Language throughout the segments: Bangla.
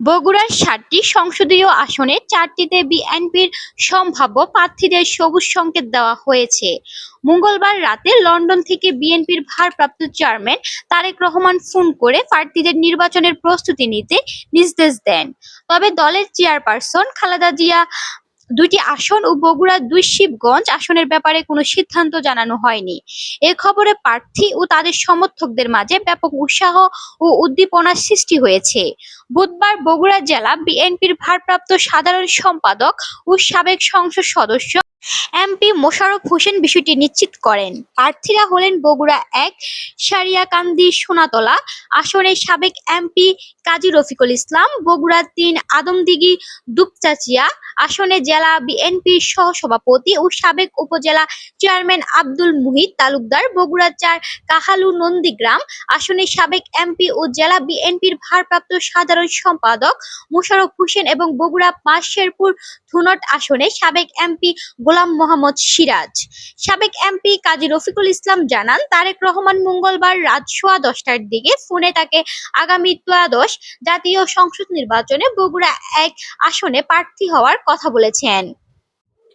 বগুড়ার সাতটি সংসদীয় আসনে চারটিতে বিএনপির সম্ভাব্য প্রার্থীদের সবুজ সংকেত দেওয়া হয়েছে। মঙ্গলবার রাতে লন্ডন থেকে বিএনপির ভারপ্রাপ্ত চেয়ারম্যান তারেক রহমান ফোন করে প্রার্থীদের নির্বাচনের প্রস্তুতি নিতে নির্দেশ দেন। তবে দলের চেয়ারপারসন খালেদা জিয়া দুইটি আসন ও বগুড়ার দুই শিবগঞ্জ আসনের ব্যাপারে কোনো সিদ্ধান্ত জানানো হয়নি। এ খবরে প্রার্থী ও তাদের সমর্থকদের মাঝে ব্যাপক উৎসাহ ও উদ্দীপনার সৃষ্টি হয়েছে। বুধবার বগুড়া জেলা বিএনপির ভারপ্রাপ্ত সাধারণ সম্পাদক ও সাবেক সংসদ সদস্য এমপি মোশাররফ হোসেন বিষয়টি নিশ্চিত করেন। প্রার্থীরা হলেন বগুড়া এক, সারিয়াকান্দি, সোনাতলা। আসনের সাবেক এমপি কাজী রফিকুল ইসলাম, বগুড়া তিন, আদমদিঘি, দুপচাচিয়া। আসনে জেলা বিএনপির সহসভাপতি ও সাবেক উপজেলা চেয়ারম্যান আব্দুল মুহিত তালুকদার, বগুড়া চার, কাহালু নন্দীগ্রাম। আসনে সাবেক এমপি ও জেলা বিএনপির ভারপ্রাপ্ত সাধারণ সম্পাদক মোশাররফ হোসেন এবং বগুড়া পাঁচ শেরপুর ধুনট আসনে সাবেক এমপি গোলাম মোহাম্মদ সিরাজ। সাবেক এমপি কাজী রফিকুল ইসলাম জানান, তারেক রহমান মঙ্গলবার রাত সোয়া দশটার দিকে ফোনে তাকে আগামী ত্রয়োদশ জাতীয় সংসদ নির্বাচনে বগুড়া এক আসনে প্রার্থী হওয়ার কথা বলেছেন।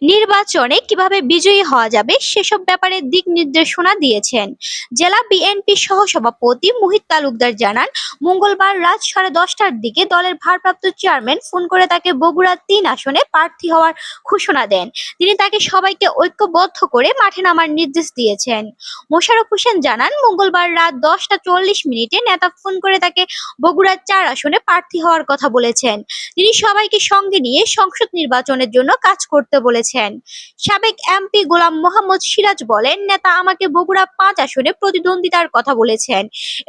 নির্বাচনে কীভাবে বিজয়ী হওয়া যাবে সেসব ব্যাপারে দিক নির্দেশনা দিয়েছেন। জেলা বিএনপি সহসভাপতি মুহিত তালুকদার জানান, মঙ্গলবার রাত সাড়ে দশটার দিকে দলের ভারপ্রাপ্ত চেয়ারম্যান ফোন করে তাকে বগুড়া তিন আসনে প্রার্থী হওয়ার ঘোষণা দেন। তিনি তাকে সবাইকে ঐক্যবদ্ধ করে মাঠে নামার নির্দেশ দিয়েছেন। মোশাররফ হোসেন জানান, মঙ্গলবার রাত দশটা চল্লিশ মিনিটে নেতা ফোন করে তাকে বগুড়ার চার আসনে প্রার্থী হওয়ার কথা বলেছেন। তিনি সবাইকে সঙ্গে নিয়ে সংসদ নির্বাচনের জন্য কাজ করতে বলেছেন। সাবেক এমপি গোলাম মোহাম্মদ সিরাজ বলেন, নেতা আমাকে বগুড়া পাঁচ আসনে প্রতিদ্বন্দ্বিতার কথা বলেছেন।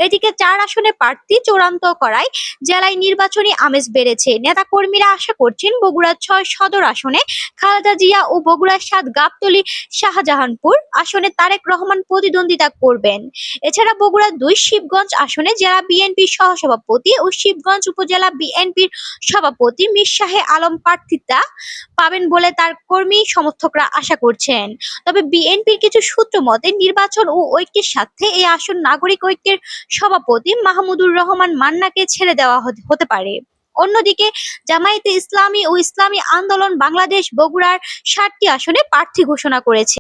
এদিকে চার আসনে প্রার্থী চূড়ান্ত করায় জেলায় নির্বাচনী আমেজ বেড়েছে। নেতা কর্মীরা আশা করছেন বগুড়া ছয় সদর আসনে খালেদা জিয়া ও বগুড়ার সাত গাবতলী শাহজাহানপুর আসনে তারেক রহমান প্রতিদ্বন্দ্বিতা করবেন। এছাড়া বগুড়া দুই শিবগঞ্জ আসনে জেলা বিএনপির সহসভাপতি ও শিবগঞ্জ উপজেলা বিএনপির সভাপতি মীর শাহে আলম প্রার্থিতা পাবেন বলে তার কর্মী সমর্থকরা আশা করছেন। তবে বিএনপির কিছু সূত্র মতে, নির্বাচন ও ঐক্যের স্বার্থে এই আসন নাগরিক ঐক্যের সভাপতি মাহমুদুর রহমান মান্নাকে ছেড়ে দেওয়া হতে- পারে। অন্যদিকে, জামায়াতে ইসলামী ও ইসলামী আন্দোলন বাংলাদেশ বগুড়ার ষাটটি আসনে প্রার্থী ঘোষণা করেছে।